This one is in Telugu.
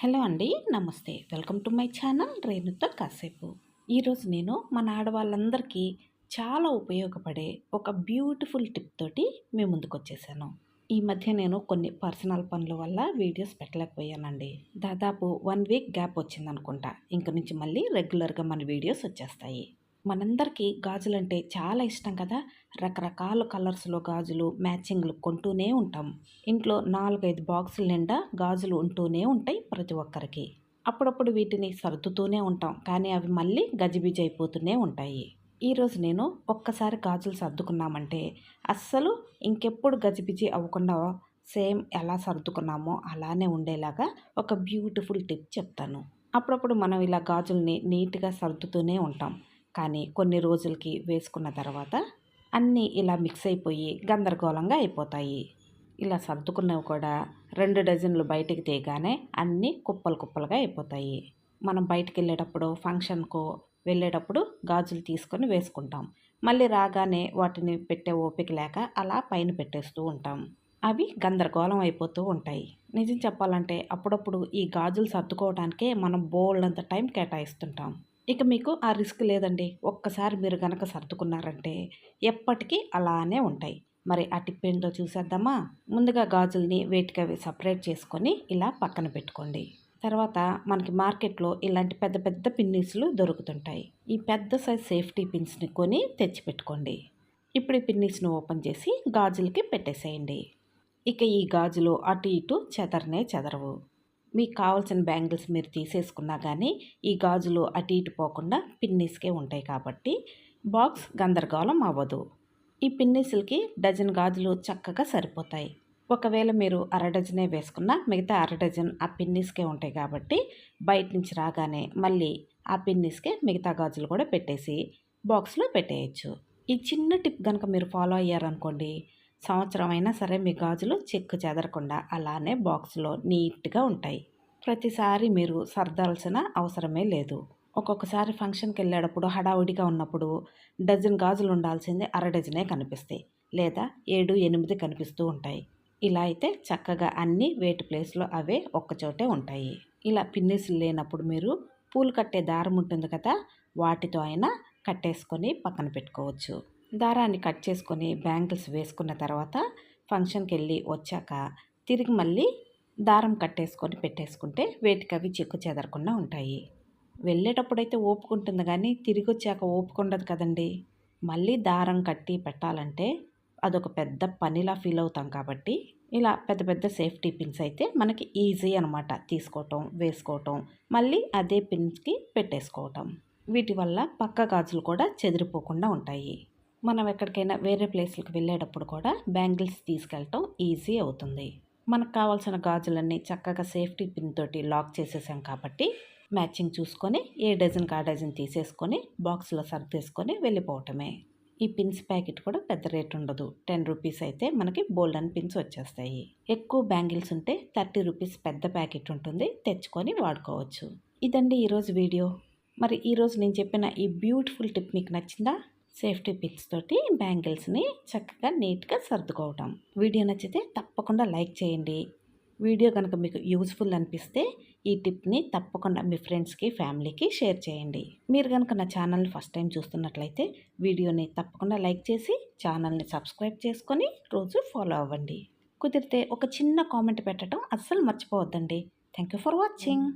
హలో అండి నమస్తే. వెల్కమ్ టు మై ఛానల్ రేణుతో కాసేపు. ఈరోజు నేను మన ఆడవాళ్ళందరికీ చాలా ఉపయోగపడే ఒక బ్యూటిఫుల్ టిప్ తోటి మీ ముందుకు వచ్చేసాను. ఈ మధ్య నేను కొన్ని పర్సనల్ పనుల వల్ల వీడియోస్ పెట్టలేకపోయానండి. దాదాపు వన్ వీక్ గ్యాప్ వచ్చిందనుకుంటా. ఇంక నుంచి మళ్ళీ రెగ్యులర్గా మన వీడియోస్ వచ్చేస్తాయి. మనందరికీ గాజులంటే చాలా ఇష్టం కదా? రకరకాల కలర్స్లో గాజులు మ్యాచింగ్లు కొంటూనే ఉంటాం. ఇంట్లో నాలుగైదు బాక్సుల నిండా గాజులు ఉంటూనే ఉంటాయి ప్రతి ఒక్కరికి. అప్పుడప్పుడు వీటిని సర్దుతూనే ఉంటాం. కానీ అవి మళ్ళీ గజిబిజి అయిపోతూనే ఉంటాయి. ఈరోజు నేను ఒక్కసారి గాజులు సర్దుకున్నామంటే అస్సలు ఇంకెప్పుడు గజిబిజి అవ్వకుండా సేమ్ ఎలా సర్దుకున్నామో అలానే ఉండేలాగా ఒక బ్యూటిఫుల్ టిప్ చెప్తాను. అప్పుడప్పుడు మనం ఇలా గాజుల్ని నీట్గా సర్దుతూనే ఉంటాం. కానీ కొన్ని రోజులకి వేసుకున్న తర్వాత అన్నీ ఇలా మిక్స్ అయిపోయి గందరగోళంగా అయిపోతాయి. ఇలా సర్దుకున్నవి కూడా రెండు డజన్లు బయటికి తీయగానే అన్నీ కుప్పలు కుప్పలుగా అయిపోతాయి. మనం బయటికి వెళ్ళేటప్పుడు ఫంక్షన్కు వెళ్ళేటప్పుడు గాజులు తీసుకొని వేసుకుంటాం. మళ్ళీ రాగానే వాటిని పెట్టే ఓపిక లేక అలా పైన పెట్టేస్తూ ఉంటాం. అవి గందరగోళం అయిపోతూ ఉంటాయి. నిజం చెప్పాలంటే అప్పుడప్పుడు ఈ గాజులు సర్దుకోవడానికే మనం బోల్డ్ అంత టైం కేటాయిస్తుంటాం. ఇక మీకు ఆ రిస్క్ లేదండి. ఒక్కసారి మీరు గనక సర్దుకున్నారంటే ఎప్పటికీ అలానే ఉంటాయి. మరి ఆ టిప్ ఏంటో చూసేద్దామా? ముందుగా గాజుల్ని వేటికి అవి సపరేట్ చేసుకొని ఇలా పక్కన పెట్టుకోండి. తర్వాత మనకి మార్కెట్లో ఇలాంటి పెద్ద పెద్ద పిన్నీస్లు దొరుకుతుంటాయి. ఈ పెద్ద సైజ్ సేఫ్టీ పిన్స్ని కొని తెచ్చిపెట్టుకోండి. ఇప్పుడు ఈ పిన్నీస్ను ఓపెన్ చేసి గాజులకి పెట్టేసేయండి. ఇక ఈ గాజులు అటు ఇటు చెదరనే చెదరవు. మీకు కావాల్సిన బ్యాంగిల్స్ మీరు తీసేసుకున్నా కానీ ఈ గాజులు అటు ఇటు పోకుండా పిన్నీస్కే ఉంటాయి కాబట్టి బాక్స్ గందరగోళం అవ్వదు. ఈ పిన్నీసులకి డజన్ గాజులు చక్కగా సరిపోతాయి. ఒకవేళ మీరు అర డజనే వేసుకున్నా మిగతా అర డజన్ ఆ పిన్నీస్కే ఉంటాయి కాబట్టి బయట నుంచి రాగానే మళ్ళీ ఆ పిన్నీస్కే మిగతా గాజులు కూడా పెట్టేసి బాక్స్లో పెట్టేయచ్చు. ఈ చిన్న టిప్ కనుక మీరు ఫాలో అయ్యారనుకోండి సంవత్సరం అయినా సరే మీ గాజులు చెక్కు చెదరకుండా అలానే బాక్స్లో నీట్గా ఉంటాయి. ప్రతిసారి మీరు సర్దాల్సిన అవసరమే లేదు. ఒక్కొక్కసారి ఫంక్షన్కి వెళ్ళేటప్పుడు హడావుడిగా ఉన్నప్పుడు డజన్ గాజులు ఉండాల్సింది అర డజనే కనిపిస్తాయి లేదా ఏడు ఎనిమిది కనిపిస్తూ ఉంటాయి. ఇలా అయితే చక్కగా అన్ని వేటి ప్లేస్లో అవే ఒక్కచోటే ఉంటాయి. ఇలా పిన్నిసులు లేనప్పుడు మీరు పూలు కట్టే దారం ఉంటుంది కదా వాటితో అయినా కట్టేసుకొని పక్కన పెట్టుకోవచ్చు. దారాన్ని కట్ చేసుకొని బ్యాంగిల్స్ వేసుకున్న తర్వాత ఫంక్షన్కి వెళ్ళి వచ్చాక తిరిగి మళ్ళీ దారం కట్టేసుకొని పెట్టేసుకుంటే వేటికవి చెక్కు చెదరకుండా ఉంటాయి. వెళ్ళేటప్పుడైతే ఓపుకుంటుంది కానీ తిరిగి వచ్చాక ఓపుకుండదు కదండి. మళ్ళీ దారం కట్టి పెట్టాలంటే అదొక పెద్ద పనిలా ఫీల్ అవుతాం కాబట్టి ఇలా పెద్ద పెద్ద సేఫ్టీ పిన్స్ అయితే మనకి ఈజీ అనమాట తీసుకోవటం వేసుకోవటం మళ్ళీ అదే పిన్స్కి పెట్టేసుకోవటం. వీటి వల్ల పక్క గాజులు కూడా చెదిరిపోకుండా ఉంటాయి. మనం ఎక్కడికైనా వేరే ప్లేస్లకు వెళ్ళేటప్పుడు కూడా బ్యాంగిల్స్ తీసుకెళ్ళటం ఈజీ అవుతుంది. మనకు కావాల్సిన గాజులన్నీ చక్కగా సేఫ్టీ పిన్ తోటి లాక్ చేసేసాం కాబట్టి మ్యాచింగ్ చూసుకొని ఏ డజన్ కా డజన్ తీసేసుకొని బాక్స్లో సర్దేసుకొని వెళ్ళిపోవటమే. ఈ పిన్స్ ప్యాకెట్ కూడా పెద్ద రేట్ ఉండదు. టెన్ రూపీస్ అయితే మనకి బోల్డన్ పిన్స్ వచ్చేస్తాయి. ఎక్కువ బ్యాంగిల్స్ ఉంటే థర్టీ రూపీస్ పెద్ద ప్యాకెట్ ఉంటుంది. తెచ్చుకొని వాడుకోవచ్చు. ఇదండి ఈరోజు వీడియో. మరి ఈరోజు నేను చెప్పిన ఈ బ్యూటిఫుల్ టిప్ మీకు నచ్చిందా? సేఫ్టీ పిక్స్ తోటి బ్యాంగిల్స్ని చక్కగా నీట్గా సర్దుకోవటం. వీడియో నచ్చితే తప్పకుండా లైక్ చేయండి. వీడియో కనుక మీకు యూజ్ఫుల్ అనిపిస్తే ఈ టిప్ని తప్పకుండా మీ ఫ్రెండ్స్కి ఫ్యామిలీకి షేర్ చేయండి. మీరు కనుక నా ఛానల్ని ఫస్ట్ టైం చూస్తున్నట్లయితే వీడియోని తప్పకుండా లైక్ చేసి ఛానల్ని సబ్స్క్రైబ్ చేసుకొని రోజు ఫాలో అవ్వండి. కుదిరితే ఒక చిన్న కామెంట్ పెట్టడం అస్సలు మర్చిపోవద్దండి. Thank you for watching.